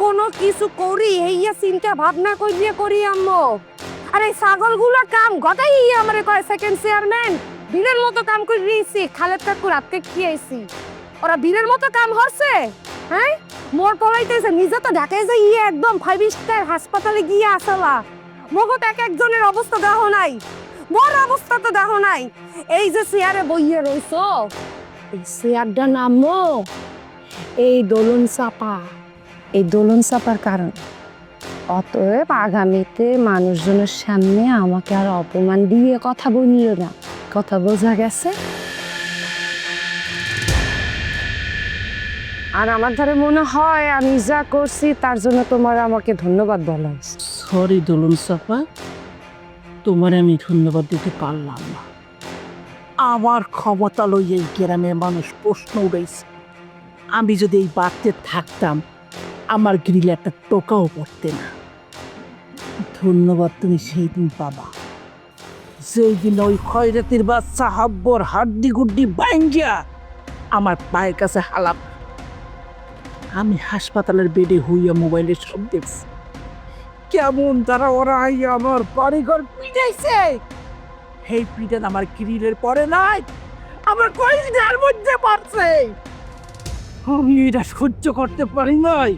ইয়া চিন্তা ভাবনা করিয়ে করি আম্মু। আর ছাগলগুলো কাম, গদাই আমারে কয় সেকেন্ড চেয়ারম্যান বীরের মতো কাম করে দিয়েছি খালেদ কাকুর হাতকে খেয়েছি ওরা বীরের মতো কাম হচ্ছে হ্যাঁ? মোর পলাইতেছে, নিজে তো ঢাকায় যাই ইয়ে একদম ফাইভ স্টার হাসপাতালে গিয়ে আসলা। মগত এক একজনের অবস্থা দেখো নাই। মোর অবস্থা তো দেখো নাই। এই যে চেয়ারে বইয়ে রইছো, এই চেয়ারটা নামো এই দোলন চাপা। এই দোলন চাপার কারণ। অতএব আগামীতে মানুষজনের সামনে আমাকে আর অপমান দিয়ে কথা বলিও না। কথা বোঝা গেছে? আর আমার ধারে মনে হয় আমি যা করছি তার জন্য তোমার আমাকে ধন্যবাদ বলা সরি দোলন সাপা তোমার আমি ধন্যবাদ দিতে পারলাম না। আমার ক্ষমতা লই এই গ্রামের মানুষ প্রশ্ন উড়াইছে। আমি যদি এই বাড়তে থাকতাম আমার গ্রিলে একটা টোকাও পড়তে না। ধন্যবাদ তুমি সেই দিন পাবা যেই দিন ওই খয়রাতির বাচ্চা হাব্বর হাড্ডি গুড্ডি বাইঙ্গিয়া আমার পায়ের কাছে হালাপ আমি হাসপাতালের বেডে হইয়া মোবাইলের সব দেখছি। কেমন তারা ওরা আইয়া আমার বাড়িঘর পিটাইছে। সেই পিটান, আমার গ্রিলের পরে নাই, আমার কয়দিনের মধ্যে পারছে। আমি এটা সহ্য করতে পারি নাই।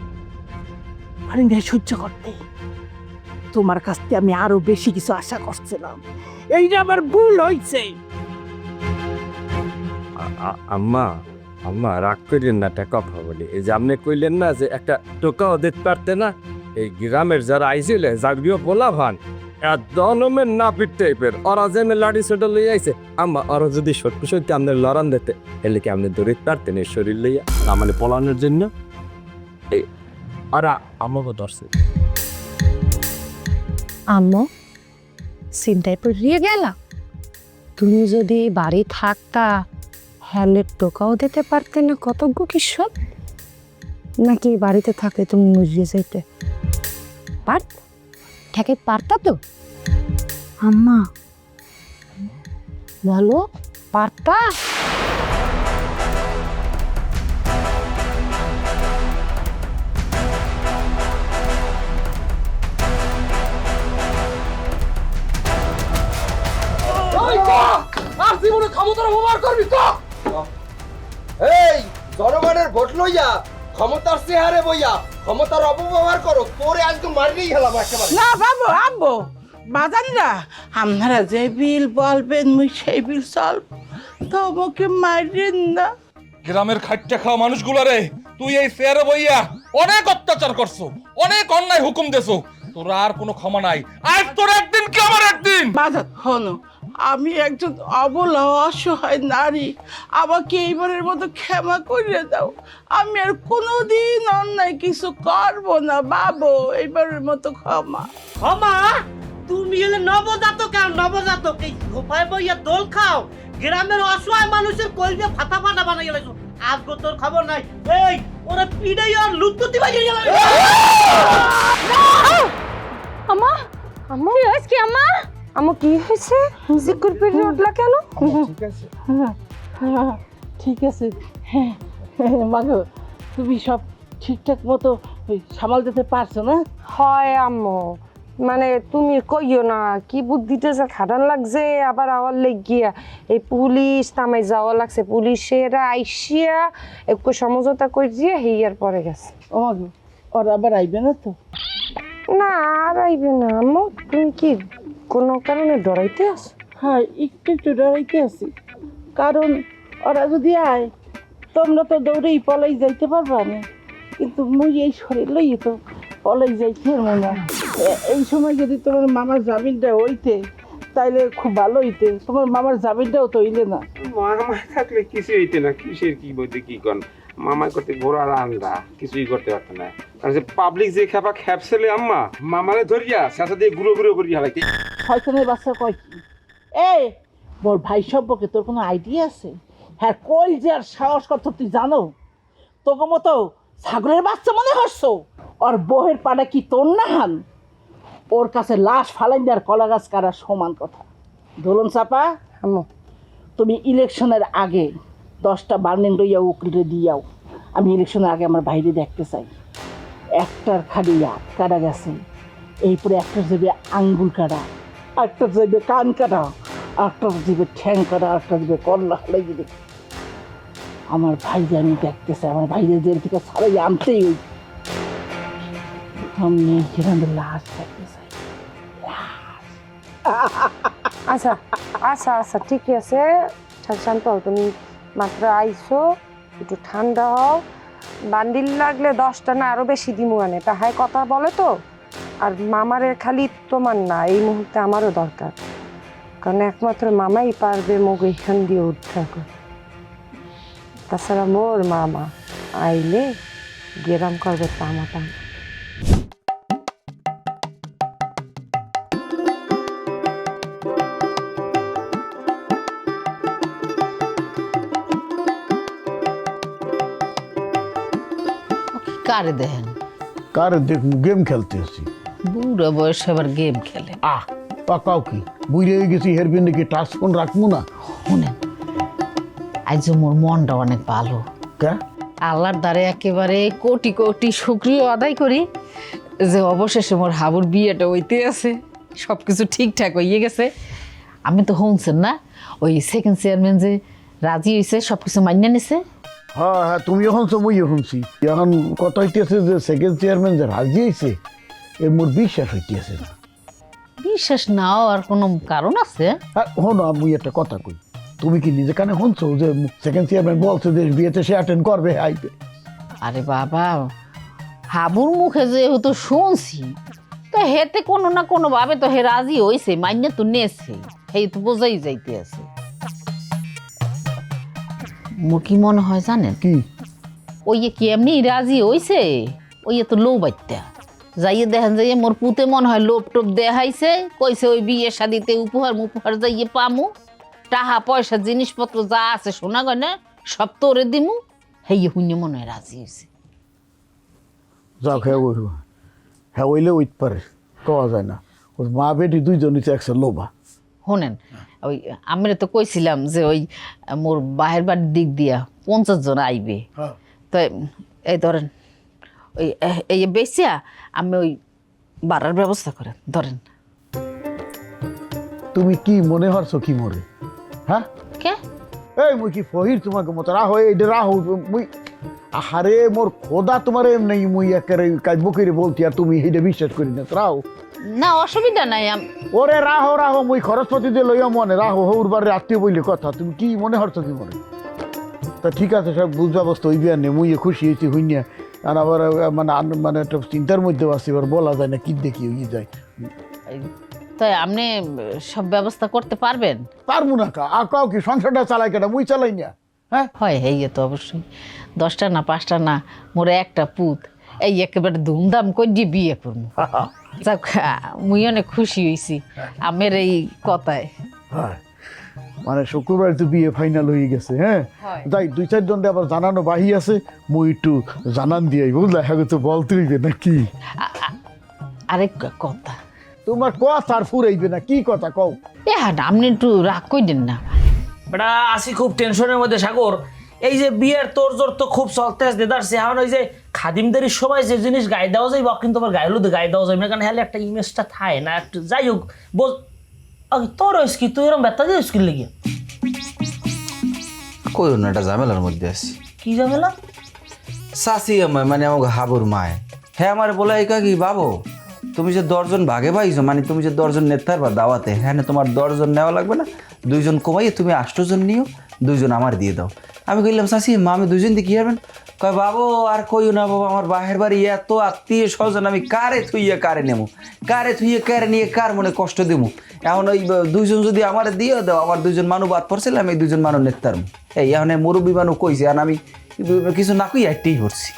পারি নাই সহ্য করতে। তোমার কাছ থেকে আমি আরও বেশি কিছু আশা করছিলাম। এইটা আমার ভুল হয়েছে আম্মা আম্মা রাগ করিলেন না একটা কথা বলি। এই যে আপনি কইলেন না যে একটা টোকাও দিতে পারতে না এই গ্রামের যারা আইছিল জাগরিও বলা ভান দনমের নাপিত টাইপের। ওরা যে লাড়ি ছোট লই আইছে আম্মা ওরা যদি সত্যি সত্যি আপনার লড়ান দিতে এলে কি আপনি দৌড়িতে পারতেন এই শরীর লইয়া? না মানে পলানোর জন্য? এই ওরা আমাকে ধরছে। আম্মু চিন্তায় পড়িয়ে গেলা। তুমি যদি বাড়ি থাকতা হ্যালের টোকাও দিতে পারতে না, কতজ্ঞ কিশোর নাকি বাড়িতে থাকলে তুমি মরিয়ে যাইতে? পার, ঠেকে পারতা তো? আম্মা, বলো, পারতা? ভোট লইয়া ক্ষমতার চেহারে বইয়া ক্ষমতার অপব্যবহার করো তোরে আজকে মারিয়েই হেলাম একেবারে। না বাবু আব্বু বাজারিরা আপনারা যে বিল বলবেন মুই সেই বিল চলব তোমাকে মারেন না। গ্রামের খাট্টা খাওয়া মানুষগুলো রে তুই এই চেয়ারে বইয়া অনেক অত্যাচার করছ অনেক অন্যায় হুকুম দেছো। তোর আর কোনো ক্ষমা নাই। আজ তোর একদিন কি আমার একদিন? বাজার হনো। আমি একজন অবলা অসহায় নারী। আমাকে এইবারের মতো ক্ষমা করে দাও। আমি আর কোনোদিন অন্যায় কিছু করব না বাবু। এইবারের মতো ক্ষমা। ক্ষমা? তুমি এলে নবজাতক আর নবজাতক। এই সোফায় বইয়া দোল খাও। গ্রামের অসহায় মানুষের কলজে ফাটা ফাটা বানাই গেলেছো আজকে তোর খবর নাই। এই ওরা পিড়াই আর লুটকুতি বাজিয়ে গেল। আম্মা! আম্মা! কি হয়েছে আম্মা কি হয়েছে? জিকুর পেটে উঠলা কেন? ঠিক আছে। হ্যাঁ, ঠিক আছে হ্যাঁ মাগো তুমি সব ঠিকঠাক মতো সামাল দিতে পারছ না? হয় আম্মু। মানে তুমি কইও না কি বুদ্ধিটা যে খাটান লাগছে আবার আওয়ার লেগিয়া। এই পুলিশ তামাই যাওয়া লাগছে পুলিশের আইসিয়া একটু সমঝোতা করিয়ে হেয়ার পরে গেছে। ও ওরা আবার আইবে না তো? না আর আইবে না আম্মু। তুমি কি কোনো কারণে ডরাইতে আস? হ্যাঁ একটু একটু ডরাইতে আছি। কারণ ওরা যদি আয়, তোমরা তো দৌড়েই পলাই যাইতে পারবা না। কিন্তু মুই এই শরীর লই তো পলাই যাইতে মনে এই সময় যদি তোমার মামার জামিনটা হইতে তাইলে খুব ভালো হইতে। তোমার মামার জামিনটাও তো হইলে না। মামা থাকলে কিছু হইতে না কিসের কি বলতে কি কন? মামাই করতে ঘোড়ার আন্দা কিছুই করতে পারতো না। কারণ যে পাবলিক যে খেপা খেপছেলে আম্মা মামারে ধরিয়া শেষা দিয়ে গুঁড়ো গুঁড়ো করিয়া হালাইতে শয়তানের বাচ্চা কয় কি? এই মোর ভাই সম্পর্কে তোর কোনো আইডিয়া আছে? হ্যাঁ কই যে আর সাহস কত তুই জানো? তোকে মতো ছাগলের বাচ্চা মনে হচ্ছ? ওর বহের পাটা কি তোর না হান ওর কাছে লাশ ফালাই দেওয়ার কলা গাছ কাটার সমান কথা। দোলন চাপা তুমি ইলেকশনের আগে দশটা বার্নিং লইয়া উকিলে দিয়াও। আমি ইলেকশনের আগে আমার বাইরে দেখতে চাই। একটার খালি হাত কাটা গেছে। এইপরে একটা যাবে আঙ্গুল কাটা একটা যাবে কান কাটা একটা যাবে ঠ্যাং কাটা একটা যাবে কল্লা হালাই দিবে। আমার ভাইকে আমি দেখতে চাই। আমার ভাইদের জেল থেকে ছাড়াই আনতেই ওই আমি গ্রামের লাশ দেখতে চাই। আচ্ছা আচ্ছা আচ্ছা ঠিক আছে। শান্ত তুমি মাত্র আইসো একটু ঠান্ডা হও। বান্ডিল লাগলে দশটা না আরও বেশি দিমু আনে। তাহাই কথা বলে তো। আর মামারে খালি তোমার না, এই মুহূর্তে আমারও দরকার। কারণ একমাত্র মামাই পারবে মুখ এখান দিয়ে উদ্ধার করে। তাছাড়া মোর মামা আইলে গেরাম করবে তামা তামা কারে দেখেন কার দেখ গেম খেলতে আসি। বুড়ো বয়সে আবার গেম খেলে। আহ পাকাও কি? বুঝে গেছি হের বিন্দু কি টাচ ফোন রাখব না? শুনেন আজ মোর মনটা অনেক ভালো। কে? আল্লাহর দ্বারে একেবারে কোটি কোটি শুক্রিয় আদায় করি যে অবশেষে মোর হাবুর বিয়েটা হইতে আছে। সব কিছু ঠিকঠাক হইয়ে গেছে। আমি তো শুনছেন না ওই সেকেন্ড চেয়ারম্যান যে রাজি হয়েছে সব কিছু মান্য নিছে। হ্যাঁ হ্যাঁ তুমি এখন সময় শুনছি। এখন কথা হইতেছে যে সেকেন্ড চেয়ারম্যান যে রাজি হয়েছে এ মোর বিশ্বাস হইতেছে না। বিশ্বাস নাও আর কোনো কারণ আছে? আর আমি একটা কথা কই। তুমি কি নিজে কানে শুনছো যে সেকেন্ড চেয়ারম্যান বলছে যে বিয়েতে সে অ্যাটেন্ড করবে আইবে? আরে বাবা হাবুর মুখে যেহেতু শুনছি তো হেতে কোনো না কোনো ভাবে তো হে রাজি হইছে মান্য তো নেছে সেই তো বোঝাই যাইতে আছে মোর কি মনে হয় জানেন কি? ওই কি এমনি রাজি হইছে? ওই তো লো বাচ্চা যাইয়ে দেখেন যাইয়ে মোর পুতে মনে হয় লোপ টোপ দেখাইছে কইছে ওই বিয়ে শাদিতে উপহার মুপহার যাইয়ে পামু। টাহা পয়সা জিনিসপত্র যা আছে শোনা গয়না সব তোরে দিমু। হেই হুন্য মনে হয় রাজি হইছে। যাক হ্যাঁ ওই হ্যাঁ ওইলে ওইতে পারে কওয়া যায় না। ওর মা বেটি দুইজনই তো একসাথে লোভা। শোনেন ওই আমি তো কইছিলাম যে ওই মোর বাহের বাড়ির দিক দিয়া পঞ্চাশ জন আইবে। তো এই ধরেন ওই এই বেচিয়া আমি ওই বাড়ার ব্যবস্থা করেন ধরেন। তুমি কি মনে হরছো কি মরে? হ্যাঁ? কে? এই মুই কি ফহির তোমাকে মতো? রাহো এইটা রাহো মুই আহারে মোর খোদা তোমার এমনি মুই একেবারে কাজ বকিরে বলতি আর তুমি এইটা বিশ্বাস করি না। রাহো। না অসুবিধা নাই ওরে রাহো রাহো মুই খরচপতি দিয়ে লইয়া মনে রাহো হৌর বারে আত্মীয় বইলে কথা তুমি কি মনে হরছো কি মনে তা ঠিক আছে সব বুঝবা বস্তু ওই বিয়ার নেই মুই খুশি হয়েছি হইনিয়া। আর আবার মানে মানে একটা চিন্তার মধ্যে আছে এবার বলা যায় না কি দেখি হয়ে যায়। তাই আপনি সব ব্যবস্থা করতে পারবেন? পারব না কা আর কাউ কি সংসারটা চালাই কেটা মুই চালাই না হ্যাঁ? হয় এই তো অবশ্যই। দশটা না পাঁচটা না মোরে একটা পুত এই একেবারে ধুমধাম করে বিয়ে করব যাক মুই অনেক খুশি হয়েছি আমের এই কথায়। হ্যাঁ। মানে শুক্রবার তো বিয়ে ফাইনাল হয়ে গেছে হ্যাঁ। যাই দুই চারজন আবার জানানো বাহি আছে মুই একটু জানান দিয়ে বুঝলা? হ্যাঁ তো বলতে হইবে না কি আরেক কথা। তোমার কথা আর ফুরাইবে না কি কথা কও? এ হ্যাঁ আপনি একটু রাগ করেন না। বেটা আসি খুব টেনশনের মধ্যে সাগর। এই যে বিয়ের তোর জোর তো খুব চলতে আসতে দাঁড়ছে। এখন ওই যে খাদিমদারির সময় যে জিনিস গায়ে দেওয়া যায় বা কিন্তু আবার গায়ে হলুদে গায়ে দেওয়া যায় না কারণ হলে একটা ইমেজটা থাকে না একটু যাই হোক বোঝ তোর হয়েছে কি তুই এরকম ব্যথা দিয়ে স্কিল লেগে? কই না একটা ঝামেলার মধ্যে আছি। কি ঝামেলা? চাষি আমায় মানে আমাকে হাবুর মায়। হ্যাঁ আমার বলে একা কি বাবু তুমি যে দশজন ভাগে পাইছো মানে তুমি যে দশজন নেতার বা দাওয়াতে হ্যাঁ তোমার দশজন নেওয়া লাগবে না দুইজন কমাইয়ে তুমি আষ্টজন নিও দুইজন আমার দিয়ে দাও। আমি কইলাম চাষি মা আমি দুজন দিয়ে কি হবেন? কয়, বাবু, আর কইও না, বাবা, আমার বাহের বাড়ি এত আত্মীয় স্বজন, আমি কারে থুইয়ে কারে নেব কারে থুইয়ে কারে নিয়ে কার মনে কষ্ট দেবো এখন ওই দুইজন যদি আমার দিয়ে দাও, আমার দুজন মানুষ বাদ পড়ছিলাম আমি দুজন মানুষ নেতার এই, এখন মুরব্বী মানুষ কইছে, আর আমি কিছু না কই একটাই করছি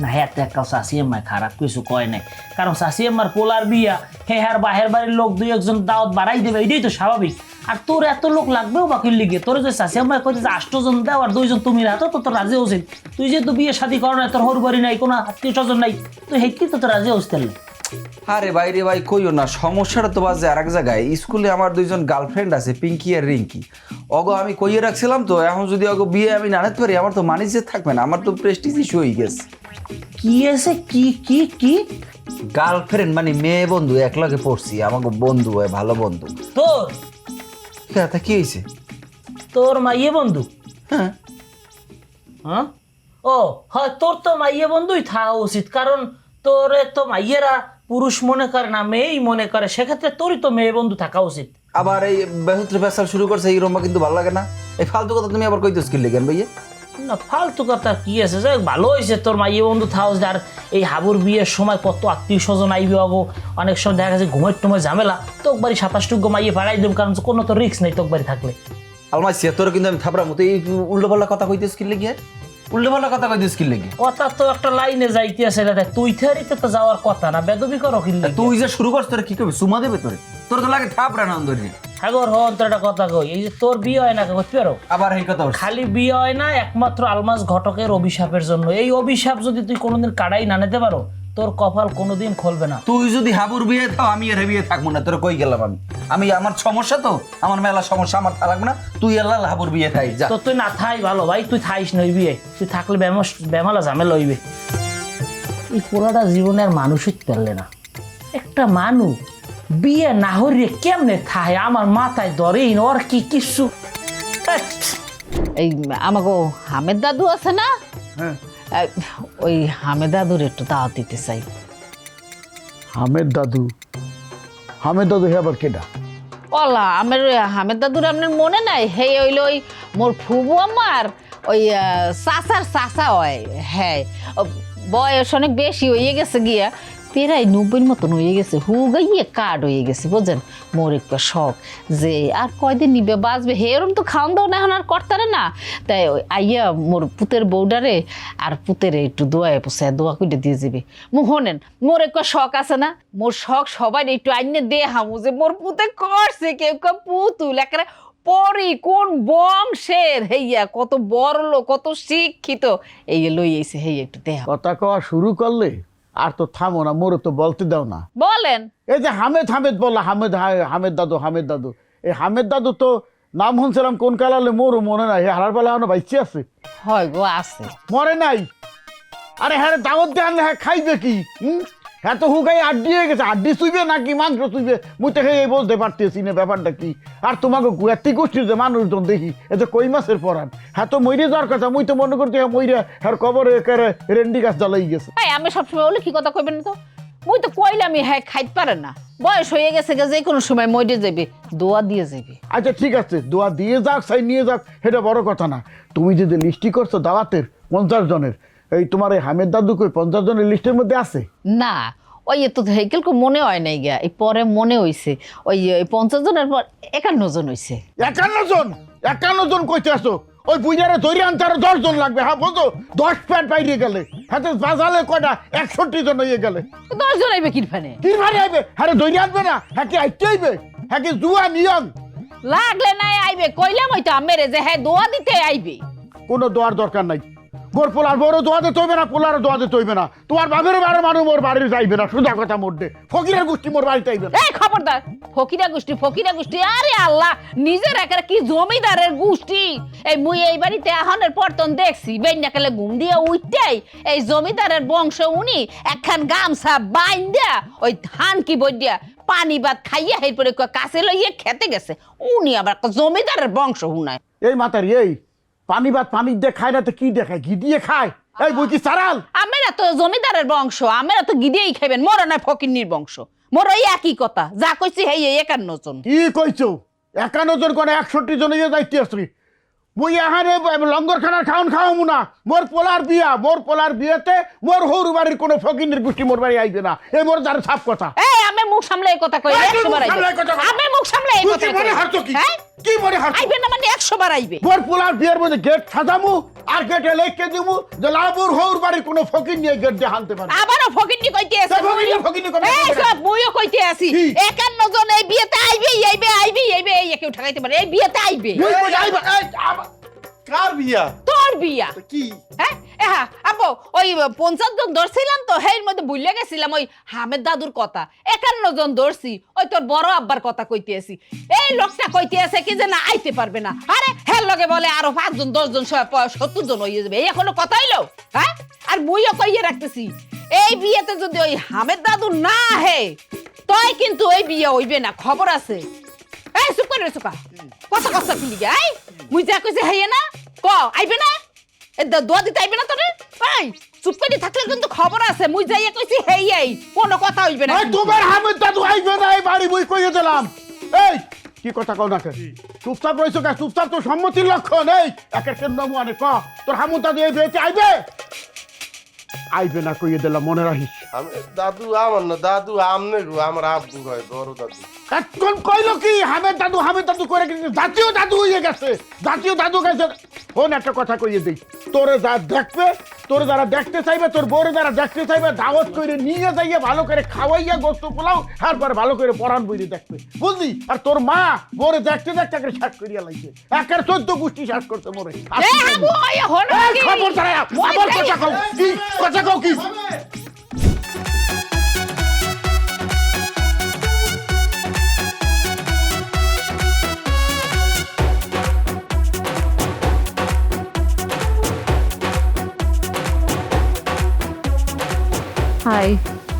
না হ্যাঁ তো একটা শাশি আম্মায় খারাপ কিছু কয় নাই। কারণ শাশি আম্মার পোলার বিয়া, হে হ্যার বাহের বাড়ির লোক দুই একজন দাওয়াত বাড়াই দেবে, এটাই তো স্বাভাবিক। আর তোর এত লোক লাগবেও বাকির লিগে। তোর যে শাশি আম্মায় কইছে যে আষ্টজন দাও আর দুইজন তুমি রাখো তো তোর রাজি হোসেন তুই যেহেতু বিয়ে শাদি করো না তোর হর বাড়ি নাই কোনো আত্মীয় স্বজন নাই তুই হেকি তো তোর রাজি হোসতেন আরে ভাই রে ভাই কইও না সমস্যাটা তো বাজে আর এক জায়গায়। স্কুলে আমার দুইজন গার্লফ্রেন্ড আছে পিঙ্কি আর রিঙ্কি অগো আমি কইয়ে রাখছিলাম তো এখন যদি অগো বিয়ে আমি না নিতে পারি আমার তো মানিজে থাকবে না আমার তো প্রেস্টিজ ইস্যু হয়ে গেছে। কি আছে? কি কি কি? গার্লফ্রেন্ড মানে মেয়ে বন্ধু একলগে পড়ছি আমাকে বন্ধু হয় ভালো বন্ধু। তোর? হ্যাঁ তা কি হয়েছে? তোর মাইয়ে বন্ধু? হ্যাঁ। হ্যাঁ? ও হয় তোর তো মাইয়ে বন্ধুই থাকা উচিত কারণ তোর তো মাইয়েরা পুরুষ মনে করে না মেয়েই মনে করে সেক্ষেত্রে তোরই তো মেয়ে বন্ধু থাকা উচিত। আবার এই বেহুত্রে পেশাল শুরু করছে এই রোমা কিন্তু ভালো লাগে না। এই ফালতু কথা তুমি আবার কইতেছ কি লেগেন ভাইয়া? না ফালতু কথা কি আছে? যাই ভালো হয়েছে তোর মাইয়ে বন্ধু থাউস আর এই হাবুর বিয়ের সময় কত আত্মীয় স্বজন আইবে অগো? অনেক সময় দেখা গেছে ঘুমের টুমের ঝামেলা। তোক বাড়ি সাতাশটুকু মাইয়ে পাড়াই দেব কারণ কোনো তো রিস্ক নেই তোক বাড়ি থাকলে। আলমাই তোর কিন্তু আমি থাপড়া মতো এই উল্টো পাল্লা কথা কইতেছ কি লেগে? উল্টো পাল্লা কথা কইতেছ কি লেগে? কথা তো একটা লাইনে যাইতে আছে তুই থেরিতে তো যাওয়ার কথা না বেদবি করো কিনলে তুই যে শুরু করছ তোর কি করবি? সুমা দেবে তোরে? তোর তো লাগে থাপড়া না অন্দরে সাগর হন তোর একটা কথা কই। এই যে তোর বিয়ে হয় না করতে পারো? আবার এই কথা খালি বিয়ে হয় না একমাত্র আলমাস ঘটকের অভিশাপের জন্য। এই অভিশাপ যদি তুই কোনোদিন কাড়াই না নিতে পারো তোর কপাল কোনোদিন খুলবে না। তুই যদি হাবুর বিয়ে থাও আমি এর বিয়ে থাকব না। তোর কই গেলাম আমি? আমি আমার সমস্যা তো? আমার মেলা সমস্যা আমার লাগবে না? তুই আল্লাহ হাবুর বিয়ে থাই যা। তো তুই না থাই ভালো ভাই তুই থাইস নই বিয়ে। তুই থাকলে ব্যামালা ঝামেলা হইবে। এই পুরাটা জীবনে আর মানুষই পারলে না। একটা মানুষ বিয়ে না হরিয়ে কেমনে থায়? আমার মাথায় ধরেই ওর কি কিছু? এই আমাকে হামেদ দাদু আছে না? হ্যাঁ। ওই হামেদ দাদুর একটু দাওয়াত দিতে চাই। হামেদ দাদু? হামেদ দাদু হে আবার কেডা? ওলা আমার ওই হামেদ দাদুর আপনার মনে নাই? হে হইল ওই মোর ফুবু আমার ওই চাচার চাচা হয়। হ্যাঁ বয়স অনেক বেশি হয়ে গেছে গিয়া। প্রায় নব্বইয়ের মতন হয়ে গেছে। হু গাইয়ে কার্ড হয়ে গেছে, বুঝছেন? মোর একটা শখ যে আর কয়দিন নিবে, বাঁচবে? হে, এরম তো খাওয়ান দাও না এখন আর করতারে না। তাই আইয়া মোর পুতের বউডারে আর পুতের একটু দোয়ায় পোষায় দোয়া করে দিয়ে যাবে। মু হনেন, মোর একটা শখ আছে না? মোর শখ সবাই একটু আইনে দে হামু যে মোর পুতে করছে, কেউ কেউ পুতুল, একেবারে পরি কোন বংশের, হেইয়া, কত বড় লোক কত শিক্ষিত, এই লই এসে হেই একটু দেহা কথা কওয়া শুরু করলে আর তো থামো না মোরও তো বলতে দাও না। বলেন। এই যে হামেদ হামেদ বললা হামেদ হামেদ দাদু হামেদ দাদু। এই হামেদ দাদু তো নাম শুনছিলাম কোন কালালে মোরও মনে নাই। হারার বেলা এখনও বাইচে আছে। হয় গো আছে। মরে নাই। আরে হ্যাঁ দাওয়াত দেন হ্যাঁ খাইবে কি? হুম? হ্যাঁ তো হুকাই আড্ডি হয়ে গেছে। আড্ডি শুইবে নাকি মাংস শুইবে মুই তো এই বলতে পারতেছি না ব্যাপারটা কি? আর তোমাকে গুয়াতি গোষ্ঠীর যে মানুষজন দেখি এ তো কই মাসের পরান হ্যাঁ তো মইরে যাওয়ার কথা মুই তো মনে করতে হ্যাঁ মইরে হ্যাঁ কবরে একেবারে রেন্ডি গাছ জ্বালাই গেছে। এই আমি সবসময় বলে কি কথা কইবেন না তো? মুই তো কইলামই হ্যাঁ খাইতে পারে না। বয়স হয়ে গেছে যে কোনো সময় মরে যাবে দোয়া দিয়ে যাবে আচ্ছা ঠিক আছে দোয়া দিয়ে যাক সাই নিয়ে যাক সেটা বড় কথা না। তুমি যদি লিস্টি করছ দাওয়াতের পঞ্চাশ জনের এই তোমার এই হামেদ দাদু কই পঞ্চাশ জনের লিস্টের মধ্যে আছে? না ওই তো হেকেল মনে হয় নাই গিয়া এই পরে মনে হইছে ওই পঞ্চাশ জনের পর একান্ন জন হইছে। একান্ন জন? একান্ন জন কইতে আসো ওই বুঝারে ধরে আনতে আরও দশ জন লাগবে হ্যাঁ বলতো দশ প্যাট বাইরে গেলে। হাতে বাজালে কয়টা? একষট্টি জন হয়ে গেলে। দশ জন আইবে কিরফানে কি ভারে আইবে? হ্যাঁ ধরে আনবে না হ্যাঁ কি আইতে আইবে হ্যাঁ কি জুয়া নিয়ম? লাগলে নাই আইবে কইলাম ওই তো আমেরে যে হ্যাঁ দোয়া দিতে আইবে। কোনো দোয়ার দরকার নাই। গোর পোলার বড় দোয়াতে তৈবে না পোলার দোয়াতে তৈবে না। তোমার বাপের বারে মানুষ মোর বাড়ির যাইবে না সোজা কথা মোটে ফকিরের গোষ্ঠী মোর বাড়িতে আইবে এই খবরদার ফকিরা গোষ্ঠী ফকিরা গোষ্ঠী আরে আল্লাহ নিজের একের কি জমিদারের গোষ্ঠী? এই মুই এই বাড়িতে আহনের পর্তন দেখছি বেন্যাকালে ঘুম দিয়ে উঠতেই এই জমিদারের বংশ উনি একখান গামছা বাইন্দা ওই ধান কি বইয়া পানি ভাত খাইয়া এরপরে কয় কাছে লইয়া খেতে গেছে। উনি আবার জমিদারের বংশ উনায় এই মাতার এই। পানি ভাত পানি দিয়ে খায় না তো কি দেখায় ঘি দিয়ে খায়? এই বই কি সারাল? আমরা তো জমিদারের বংশ আমরা তো গিদিয়েই খাইবেন মোর নয় ফকিন্নির বংশ। মোর ওই একই কথা যা কইছি হেই এই একান্ন জন। কি কইছো? একান্ন জন করে একষট্টি জন যাইতে আসছি মুই এখানে লঙ্গর খানার খাওন খাওয়ামু না। মোর পোলার বিয়া মোর পোলার বিয়েতে মোর হৌর বাড়ির কোনো ফকিনের গোষ্ঠী মোর বাড়ি আইবে না। এই মোর যার সাপ কথা। এই আমি মুখ সামলে এই কথা কই এই, তুই একশো মুখ বার। আমি মুখ সামলে এই কথা মনে হারতো কি? হ্যাঁ? কি মনে হারতো? আইবে না মানে একশো বার আইবে। মোর পোলার বিয়ের মধ্যে গেট সাজামু আর গেটে লেখকে দিমু যে লাবুর হৌর বাড়ির কোনো ফকির নিয়ে গেট দিয়ে হানতে পারে। আবারও ফকিন্নি কইতে আছে তা ফকিন্নি, ফকিন্নি কবে এই কবে? সব মুইও কইতে আছি। কি? একান্ন জন এই বিয়েতে আইবে আইবে আইবে আইবে এই কেউ ঠকাইতে পারে। এই বিয়েতে আইবে। মুই কই আইবা এই কার বিয়া? তোর বিয়া? কি? হ্যাঁ? এহা আব্বু ওই পঞ্চাশ জন ধরছিলাম তো হের মধ্যে ভুলে গেছিলাম ওই হামেদ দাদুর কথা। একান্ন জন ধরছি ওই তোর বড় আব্বার কথা কইতে আছি। এই লোকটা কইতে আছে কি যে না আইতে পারবে না। আরে হের লগে বলে আরও পাঁচজন দশজন সত্তর জন হয়ে যাবে। এই এখনও কথা হইল? হ্যাঁ? আর মুইও কইয়ে রাখতেছি। এই বিয়েতে যদি ওই হামেদ দাদু না হে তই কিন্তু ওই বিয়ে হইবে না খবর আছে। এই চুপ করে চুকা কথা কথা কি লিগে আই মুই যা কইছে হেয়ে না ক আইবে না? এ দ- দোয়া দিতে আইবে না তোরে? এই চুপ করে থাকলে কিন্তু খবর আছে মুই যাইয়া কইছি হেই এই কোনো কথা হইবে না। তোমার হামের দাদু আইবে না এই বাড়ি বই কইয়ে দিলাম। এই কি কথা কও না চুপচাপ রইছো কে? চুপচাপ তো সম্মতির লক্ষণ এই একের কেন্দ্র মানে ক? তোর হামুর দাদু এই বিয়েতে আইবে? আইবে না কইয়ে দিলাম মনে রাখিস? আমি দাদু আমার না দাদু আমনে গো আমার আব্বু হয় বড় দাদু। এখন কইলো কি? হামের দাদু হামের দাদু করে কিন্তু জাতীয় দাদু হয়ে গেছে। জাতীয় দাদু গেছে ফোন একটা কথা কইয়ে দিই। তোরে যা দেখবে তোরে যারা দেখতে চাইবে তোর বউরে যারা দেখতে চাইবে দাওয়াত করে নিয়ে যাইয়ে ভালো করে খাওয়াইয়া গোস্ত পোলাও তারপরে ভালো করে পরাণ বইরে দেখবে। বুঝলি? আর তোর মা বউরে দেখতে দেখতে একের শ্বাস করিয়া লাগছে একের চোদ্দ গোষ্ঠী শ্বাস করতে মরে। খবর দাঁড়ায় কথা কও। কি? কথা কও কি?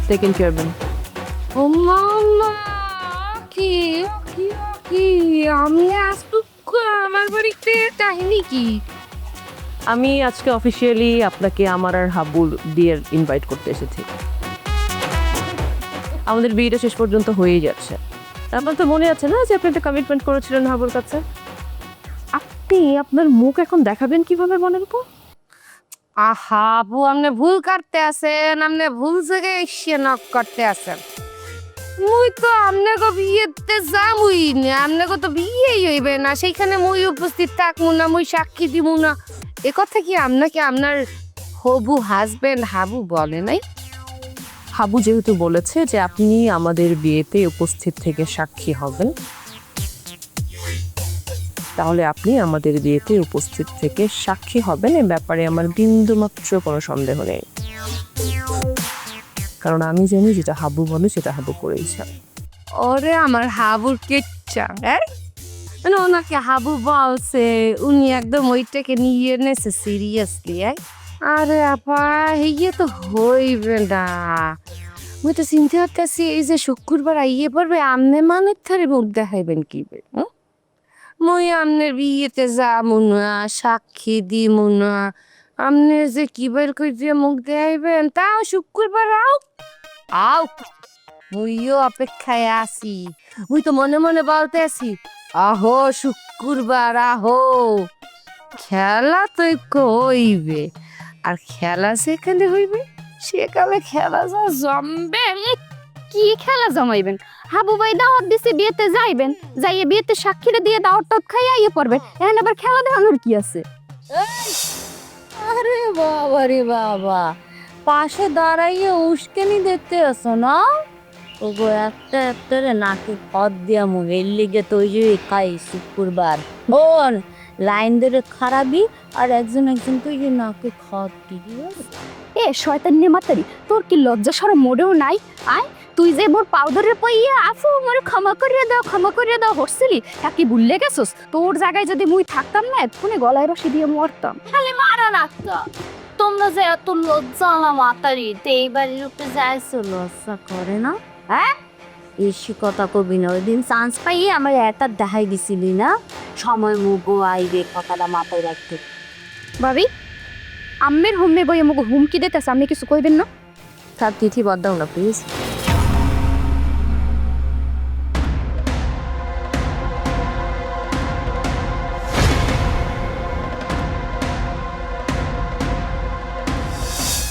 টেকেন কেয়ার ম্যান ও মামা কি কি কি আমি আসতো আমার বাড়িতে কাহিনী কি? আমি আজকে অফিসিয়ালি আপনাকে আমার আর হাবুল বিয়ের ইনভাইট করতে এসেছি। আমাদের বিয়েটা শেষ পর্যন্ত হয়েই যাচ্ছে। আপনার তো মনে আছে না যে আপনি একটা কমিটমেন্ট করেছিলেন হাবুর কাছে? আপনি আপনার মুখ এখন দেখাবেন কীভাবে মনের উপর? আহা, আপু আপনি ভুল কাটতে আছেন আপনি ভুল জায়গায় এসে নক করতে আছেন। মুই তো আপনাকে বিয়েতে যামুই না আপনাকে তো বিয়েই হইবে না, সেইখানে মুই উপস্থিত থাকব না, মুই সাক্ষী দিব না। এ কথা কি আপনাকে আপনার হবু হাজবেন্ড হাবু বলে নাই? হাবু যেহেতু বলেছে যে আপনি আমাদের বিয়েতে উপস্থিত থেকে সাক্ষী হবেন। তাহলে আপনি আমাদের বিয়েতে উপস্থিত থেকে সাক্ষী হবেন এ ব্যাপারে আমার বিন্দুমাত্র কোনো সন্দেহ নেই। কারণ আমি জানি যেটা হাবু বলে সেটা হাবু করেই ছাড়ে। ওরে আমার হাবুর কেচ্চা হ্যাঁ? মানে ওনাকে হাবু বলছে উনি একদম ওইটাকে নিয়ে নেছে সিরিয়াসলি আরে আপা ইয়ে তো হইবে না। মুই তো চিন্তা করতেছি এই যে শুক্রবার আইয়ে পড়বে আমনে মানের থারে মুখ দেখাইবেন কি বে, হুঁ? মুই আমনের বিয়েতে যাব না, সাক্ষী দিব না। আমনে যে কি বের করে দিয়ে মুখ দেখাইবেন তাও শুক্রবার, আও। আও। মুইও অপেক্ষায় আছি। মুই তো মনে মনে বলতে আছি, আহো শুক্রবার, আহো। খেলা তো হইবে, আর খেলা সেখানে হইবে সেকালে খেলা যা জমবে। কি খেলা জমাইবেন? হাবু ভাই দাওয়াত দিছে বিয়েতে যাইবেন। যাইয়ে বিয়েতে সাক্ষীরে দিয়ে দাওয়াত টাওয়াত খাইয়া ইয়ে পড়বেন। এখন আবার খেলা দেখানোর কি আছে? আরে বাবা রে বাবা পাশে দাঁড়াইয়ে উস্কেনি দেখতে আসো না? ওগো একটা একটা রে নাকি খদ দিয়া মুগের লিগে তৈরি খাই শুক্রবার। বোন লাইন ধরে খারাপই আর একজন একজন তৈরি নাকে খদ দিয়ে এ শয়তান নেমাতারি তোর কি লজ্জা সরম মোড়েও নাই? আয় তুই যে মোর পাউডারে পাইয়া আফু মোর ক্ষমা করিয়া দাও ক্ষমা করিয়া দাও হরছিলি? কি ভুললে গেছস? তোর জায়গায় যদি মুই থাকতাম না এক্ষুনি গলায় রশি দিয়ে মরতাম। খালি মারা নাকটা তোমরা যে এত লজ্জা আলা মাতারি তে এই বাড়ির উপরে যাইছো লজ্জা করে না? হ্যাঁ? বেশি কথা কবি না ওই দিন চান্স পাইয়ে আমার একটা দেখাই দিছিলি না? সময় মুগো আইবে কথাটা মাথায় রাখতে। ভাবি আম্মের হুমে বই আমাকে হুমকি দিতেছে আপনি কিছু কইবেন না? তার তিথি বাদ দাও না প্লিজ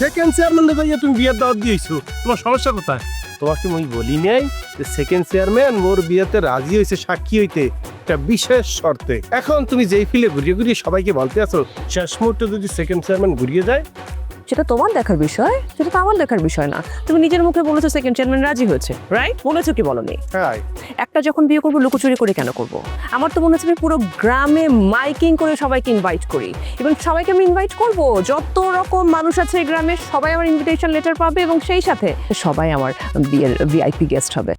সেকেন্ড চেয়ারম্যান ভাইয়া তুমি বিয়ের দাওয়াত দিয়েছ। তোমার সমস্যা কোথায়? তোমাকে আমি বলি নাই যে সেকেন্ড চেয়ারম্যান মোর বিয়েতে রাজি হয়েছে সাক্ষী হইতে। একটা বিশেষ শর্তে। এখন তুমি যেই ফিলে ঘুরিয়ে ঘুরিয়ে সবাইকে বলতে আছো, শেষ মুহূর্তে যদি সেকেন্ড চেয়ারম্যান ঘুরিয়ে যায় সেটা তোমার দেখার বিষয় সেটা তো আমার দেখার বিষয় না। তুমি নিজের মুখে বলেছ সেকেন্ড চেয়ারম্যান রাজি হয়েছে রাইট বলেছ কি বলনি? একটা যখন বিয়ে করব লুকোচুরি করে কেন করব? আমার তো মনে হচ্ছে আমি পুরো গ্রামে মাইকিং করে সবাইকে ইনভাইট করি। এবং সবাইকে আমি ইনভাইট করব যত রকম মানুষ আছে গ্রামে সবাই আমার ইনভিটেশন লেটার পাবে এবং সেই সাথে সবাই আমার বিয়ের ভিআইপি গেস্ট হবে।